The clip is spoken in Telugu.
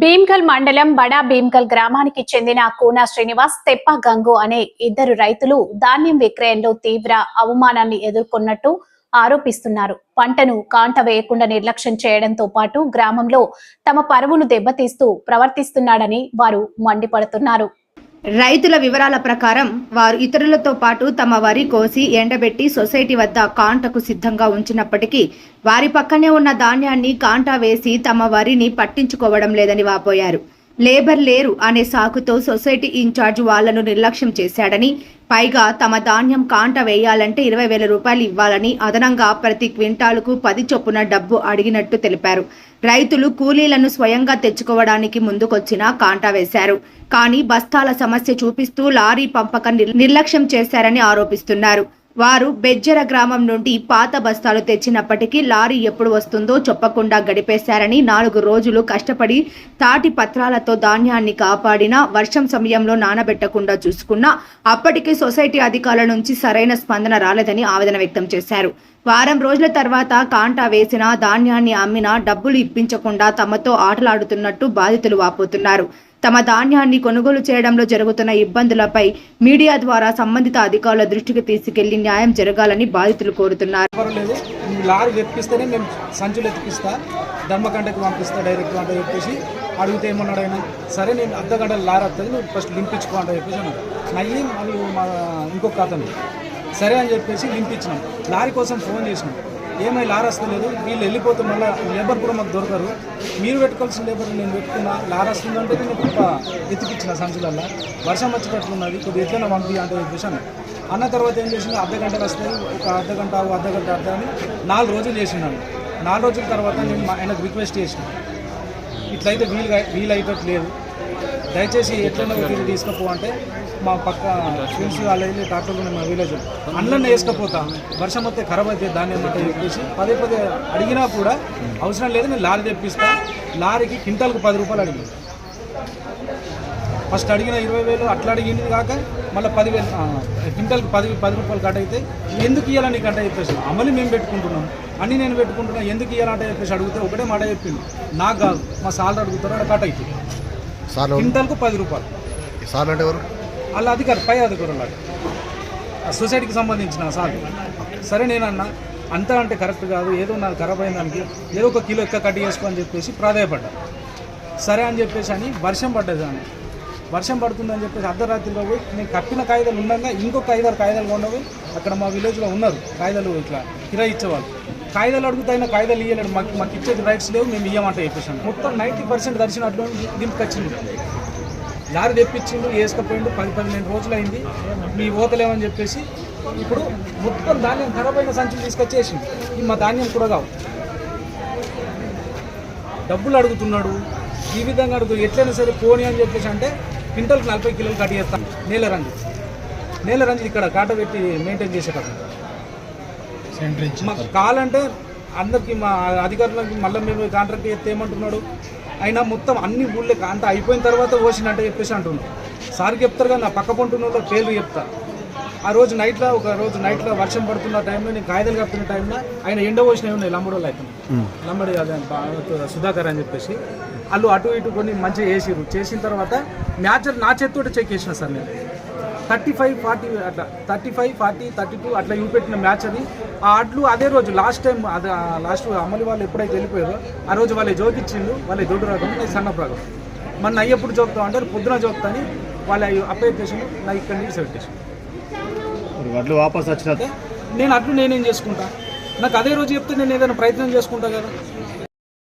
భీమ్గల్ మండలం బడా భీమ్గల్ గ్రామానికి చెందిన కూనా శ్రీనివాస్ తెప్ప గంగు అనే ఇద్దరు రైతులు ధాన్యం విక్రయంలో తీవ్ర అవమానాన్ని ఎదుర్కొన్నట్టు ఆరోపిస్తున్నారు. పంటను కాంట వేయకుండా నిర్లక్ష్యం చేయడంతో పాటు గ్రామంలో తమ పరువును దెబ్బతీస్తూ ప్రవర్తిస్తున్నాడని వారు మండిపడుతున్నారు. రైతుల వివరాల ప్రకారం వారు ఇతరులతో పాటు తమ వరి కోసి ఎండబెట్టి సొసైటీ వద్ద కాంటకు సిద్ధంగా ఉంచినప్పటికీ వారి పక్కనే ఉన్న ధాన్యాన్ని కాంటా వేసి తమ వరిని పట్టించుకోవడం లేదని వాపోయారు. లేబర్ లేరు అనే సాకుతో సొసైటీ ఇన్ఛార్జ్ వాళ్ళను నిర్లక్ష్యం చేశాడని పైగా తమ ధాన్యం కాంట వేయాలంటే ఇరవై వేల రూపాయలు ఇవ్వాలని అదనంగా ప్రతి క్వింటాలుకు పది చొప్పున డబ్బు అడిగినట్టు తెలిపారు. రైతులు కూలీలను స్వయంగా తెచ్చుకోవడానికి ముందుకొచ్చిన కాంటా వేశారు. కానీ బస్తాల సమస్య చూపిస్తూ లారీ పంపకం నిర్లక్ష్యం చేశారని ఆరోపిస్తున్నారు. వారు బెజ్జర గ్రామం నుండి పాత బస్తాలు తెచ్చినప్పటికీ లారీ ఎప్పుడు వస్తుందో చెప్పకుండా గడిపేశారని నాలుగు రోజులు కష్టపడి తాటి పత్రాలతో ధాన్యాన్ని కాపాడిన వర్షం సమయంలో నానబెట్టకుండా చూసుకున్నా అప్పటికి సొసైటీ అధికారుల నుంచి సరైన స్పందన రాలేదని ఆవేదన వ్యక్తం చేశారు. వారం రోజుల తర్వాత కాంటా వేసిన ధాన్యాన్ని అమ్మినా డబ్బులు ఇప్పించకుండా తమతో ఆటలాడుతున్నట్టు బాధితులు వాపోతున్నారు. తమ ధాన్యాన్ని కొనుగోలు చేయడంలో జరుగుతున్న ఇబ్బందులపై మీడియా ద్వారా సంబంధిత అధికారుల దృష్టికి తీసుకెళ్ళి న్యాయం జరగాలని బాధితులు కోరుతున్నారు. లారీ తెప్పిస్తేనే మేము సంచులు ఎత్తిపిస్తా ధర్మకంటకి పంపిస్తా డైరెక్ట్ అంటే చెప్పేసి అడిగితే ఏమన్నాడు ఆయన? సరే నేను అర్ధ గంట లారీ వస్తుంది నువ్వు ఫస్ట్ లింపించుకో అంటే చెప్పేసి అన్నాడు. మళ్ళీ మా ఇంకొక అతను సరే అని చెప్పేసి లింపించినాం లారీ కోసం ఫోన్ చేసినాం. ఏమై లారాస్తలేదు వీళ్ళు వెళ్ళిపోతే మళ్ళీ లేబర్ కూడా మాకు దొరకరు. మీరు పెట్టుకోవాల్సిన లేబర్ నేను పెట్టుకున్నా లారీ అంటే నేను గొప్ప ఎత్తికిచ్చిన సంచులల్లో. వర్షం వచ్చేటట్లున్నది కొద్దిగా ఎట్లైనా పంపి అంటే చెప్పేసి అన్న తర్వాత ఏం చేసింది అర్ధ గంటకు వస్తాయి. ఒక అర్ధ గంట అర్ధ గంట అర్ధ అని నాలుగు రోజులు చేసినాను నాలుగు రోజుల తర్వాత నేను మా ఆయనకు రిక్వెస్ట్ చేసిన. ఇట్లయితే వీలు వీలు అయ్యేటట్లేదు దయచేసి ఎట్లన్నా తిరిగి తీసుకుపో అంటే మా పక్క ఫ్రెండ్స్ వాళ్ళు వెళ్ళి ట్రాక్టర్లు మా విలేజ్ అందులోనే వేసుకపోతా. వర్షం వస్తే ఖరాబ్ అయితే దాన్ని ఏమంటే చెప్పేసి పదే పదే అడిగినా కూడా అవసరం లేదు నేను లారీ తెప్పిస్తా. లారీకి క్వింటాల్కి పది రూపాయలు అడిగింది. ఫస్ట్ అడిగిన ఇరవై వేలు అట్లా అడిగింది కాక మళ్ళీ పదివేలు ఆ, క్వింటాల్కి పది పది రూపాయలు కట్ అయితే ఎందుకు ఇవ్వాలని కంటే చెప్పేసి. అమలు మేము పెట్టుకుంటున్నాం. అన్నీ నేను పెట్టుకుంటున్నాను ఎందుకు ఇవ్వాలంటే చెప్పేసి అడిగితే ఒకటే మాట చెప్పింది. నాకు కాదు మా సార్లు అడుగుతారు అక్కడ కట్ అవుతుంది. సార్లు? క్వింటాల్కు పది రూపాయలు. సార్లు అంటే ఎవరు? వాళ్ళ అధికారి పై అధికారులు వాళ్ళు. ఆ సొసైటీకి సంబంధించిన సార్. సరే నేనన్నా అంతా అంటే కరెక్ట్ కాదు. ఏదో నాకు ఖరాబ్ అయిన దానికి ఏదో ఒక కిలో ఎక్క కట్ చేసుకో అని చెప్పేసి ప్రాధాయపడ్డా. సరే అని చెప్పేసి అని వర్షం పడ్డది అని వర్షం పడుతుందని చెప్పేసి అర్ధరాత్రిలో పోయి నేను కప్పిన కాగితాలు ఉండగా ఇంకొక ఐదారు కాగితాలు ఉండవు అక్కడ మా విలేజ్లో ఉన్నారు. కాగితాలు ఇట్లా కిరాయి ఇచ్చేవాళ్ళు. కాయిదాలు అడుగుతాయినా కాగితాలు ఇవ్వలేడు మాకు మాకు ఇచ్చేది రైట్స్ లేవు మేము ఇవ్వమంటే చెప్పేసాను మొత్తం నైంటీ పర్సెంట్ దర్శనం దింపుకొచ్చింది లారీ తెప్పించిండు వేసుకపోయిండు పది పదిహేను రోజులు అయింది మీ ఓతలేమని చెప్పేసి ఇప్పుడు మొత్తం ధాన్యం ఖరాబ్ అయిన సంచులు తీసుకొచ్చేసింది ఈ మా ధాన్యం కూడా కావు. డబ్బులు అడుగుతున్నాడు. ఈ విధంగా అడుగు ఎట్లయినా సరే పోనీ అని చెప్పేసి అంటే క్వింటల్కి నలభై కిలోలు కట్ చేస్తాను. నేల రంజు. నేల రంజు ఇక్కడ కాట పెట్టి మెయింటైన్ చేసేటప్పుడు. మాకు కావాలంటే అందరికి మా అధికారులకి మళ్ళీ మేము కాంట్రాక్ట్ చేస్తే ఏమంటున్నాడు? అయినా మొత్తం అన్ని ఊళ్ళో అంతా అయిపోయిన తర్వాత పోసినట్టే చెప్పేసి అంటున్నాడు. సార్ చెప్తారు కానీ నా పక్క పంటున్న పేర్లు చెప్తా. ఆ రోజు నైట్లో ఒక రోజు నైట్లో వర్షం పడుతున్న టైంలో నేను కాగితాలు కప్పిన టైంలో ఆయన ఎండ పోసినవి ఉన్నాయి లంబడి వాళ్ళు అయితే. లంబడి సుధాకర్ అని చెప్పేసి. వాళ్ళు అటు ఇటు కొన్ని మంచిగా వేసిరు చేసిన తర్వాత మ్యాచర్ నా చేతితో చెక్ చేసిన సార్ నేను. థర్టీ ఫైవ్ ఫార్టీ అట్లా thirty five forty thirty two అట్లా చూపెట్టిన మ్యాచ్ అది. ఆ అడ్లు అదే రోజు లాస్ట్ టైం అది లాస్ట్ అమ్మలి వాళ్ళు ఎప్పుడైతే వెళ్ళిపోయారో ఆ రోజు వాళ్ళే జోకిచ్చిండు వాళ్ళే దొడ్డు రకం నేను సన్న రకం మన నయ్యి ఎప్పుడు జోకుతాం అంటే పొద్దున జోకుతా అని వాళ్ళ అప్పయ్య చేసిండు నా ఇక్కడ నుంచి సెలెక్ట్ వడ్లు వాపస్ వచ్చిన నేను అట్లు నేనేం చేసుకుంటా? నాకు అదే రోజు చెప్తే నేను ఏదైనా ప్రయత్నం చేసుకుంటా కదా.